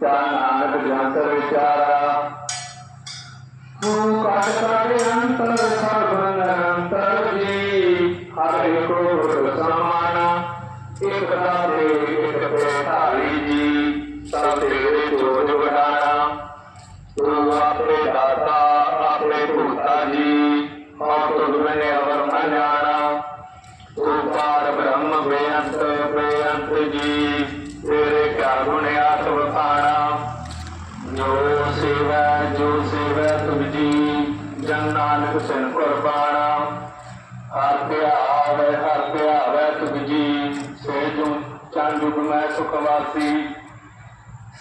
ਤਾ ਨਾਨਕ ਜੰਤ ਵਿਚਾਰਾ ਤੂੰ ਕਟ ਕਟ ਅੰਤਰ ਸਰਬਨ ਅੰਤਰ ਜੀ। ਹਰ ਇੱਕ ਗੁਰ ਸਮਾਨਾ, ਇਕ ਦਾਤੇ ਇਕ ਪੇਟਾਰੀ ਜੀ। ਸਭ ਤੇਰੇ ਜੋਗ ਵਡਾਣਾ ਤੂੰ ਆਪਣੇ ਦਾਤਾ ਆਪਣੇ ਭੂਤਾ ਜੀ। ਔਰ ਤੁਧ ਮੈਨੇ ਅਵਰ ਨ ਜਾਣਾ। ਤੂੰ ਪਾਰ ਬ੍ਰਹਮ ਬੇਅੰਤ ਬੇਅੰਤ ਜੀ। ਤੇਰੇ ਕਿਆ ਗੁਣ ਚੰਦੁਗ ਮੈਂ ਸੁਖ ਵਾਸੀ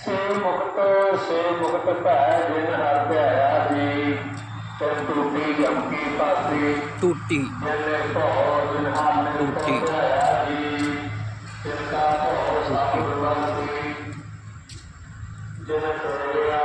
ਸੇ ਮੁਕਤ ਸੇ ਮੁਕਤ ਭੈ ਜਿਨ ਹਰ ਧਿਆਇਆ ਜੀ ਤਨ ਟੂਟੀ ਜਮ ਕੀ ਪਾਸੀ ਟੂਟੀ। ਜਿਨੇ ਭਉ ਜਿਨ ਹਾਨ ਟੂਟੀ। ਜੀ ਤਿਨ ਕਾ ਭਉ ਸਭ ਗੁਰਵਾਸੀ ਜਨ ਸੋਇਆ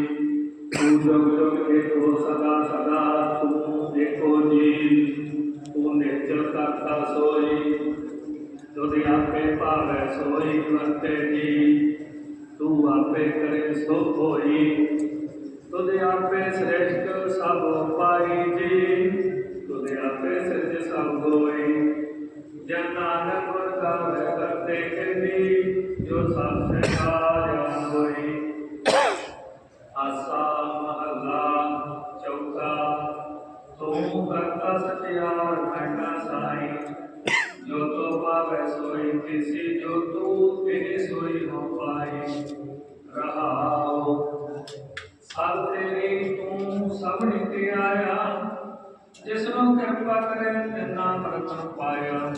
ਆਪੇ ਸੋਈ ਵਰਤੇ ਜੀ, ਤੂੰ ਆਪੇ ਕਰੇ ਸੋ ਹੋਈ। ਤੁਧ ਆਪੇ ਸ੍ਰੇਸ਼ਟ ਸਭ ਪਾਈ ਜੀ, ਤੁਧ ਆਪੇ ਸਿਰਜ ਸਭ ਹੋਈ। ਜਨ ਨਾਨਕ ਵਰਤਾਵੇ ਕਰਤੇ ਕਿੰਦੀ ਜੋ ਸਭ ਸਹਿਜਾ ਕਿਸੀ ਜੋ ਸੋਈ ਹੋ ਪਾਏ ਰਹਾਉ ਸਭ ਤੇਰੀ ਤੂੰ ਸਭ ਨਿਤ ਆਇਆ ਜਿਸ ਨੂੰ ਕਿਰਪਾ ਕਰੇ ਤਿੰਨਾ ਪ੍ਰਤਨ ਪਾਇਆ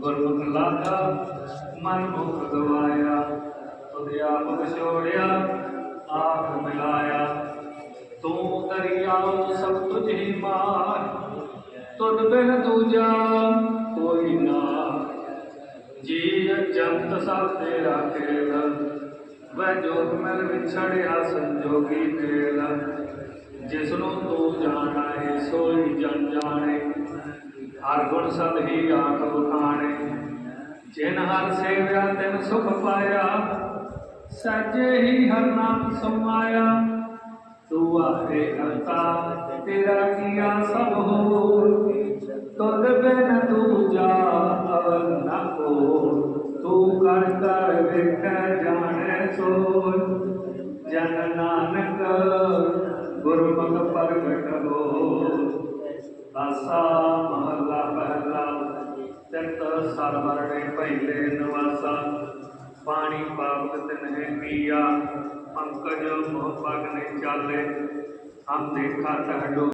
ਗੁਰਮੁਖ ਲਾਗਾ, ਮਨ ਮੁਖ ਗਵਾਇਆ ਤੁਧ ਆਪ ਵਿਛੋੜਿਆ ਆਪ ਮਿਲਾਇਆ ਤੂੰ ਦਰਿਆਉ ਸਭ ਤੁਝ ਹੀ ਮਾਰ, ਤੁਧ ਬਿਨ ਦੂਜਾ ਕੋਈ ਨਾ ਜੀ ਜੰਤ ਸਭ ਤੇਰਾ ਖੇਲ ਵੈ ਜੋਗ ਮਿਲ ਵਿਛੜਿਆ ਸੰਜੋਗੀ ਤੇਲ। ਜਿਸ ਨੂੰ ਤੂੰ ਜਾਣਾ ਹੈ ਸੋਈ ਜਨ ਜਾਣੇ, ਹਰ ਗੁਣ ਸਦ ਹੀ ਆਖ ਬਖਾਣੇ ਜਿਨ ਹਰ ਸੇਵਿਆ, ਤਿਨ ਸੁਖ ਪਾਇਆ ਸੱਜੇ ਹੀ ਹਰ ਨਾਮ ਸਮਾਇਆ। ਤੂੰ ਆਖੇ ਕਰਤਾ ਤੇਰਾ ਕੀਆ ਸਭ ਹੋ ਤੂੰ ਕਰ ਕਰ ਵੇਖੈ ਜਾਣੈ ਸੋਇ ਜਨ ਨਾਨਕ ਗੁਰਮੁਖ ਪ੍ਰਗਟ ਹੋ ਆਸਾ ਮਹੱਲਾ ਪਹਿਲਾ, ਚਿਤ ਸਰਵਰਣੇ ਪਹਿਲੇ ਨਿਵਾਸਾ। ਪਾਣੀ ਪਾਵਕ ਤਿਨਹਿ ਪੀਆ, ਪੰਕਜ ਮੋਹ ਪਗ ਨੇ ਚਾਲੇ। ਹਮ ਦੇਖਾ ਤਹਡੋ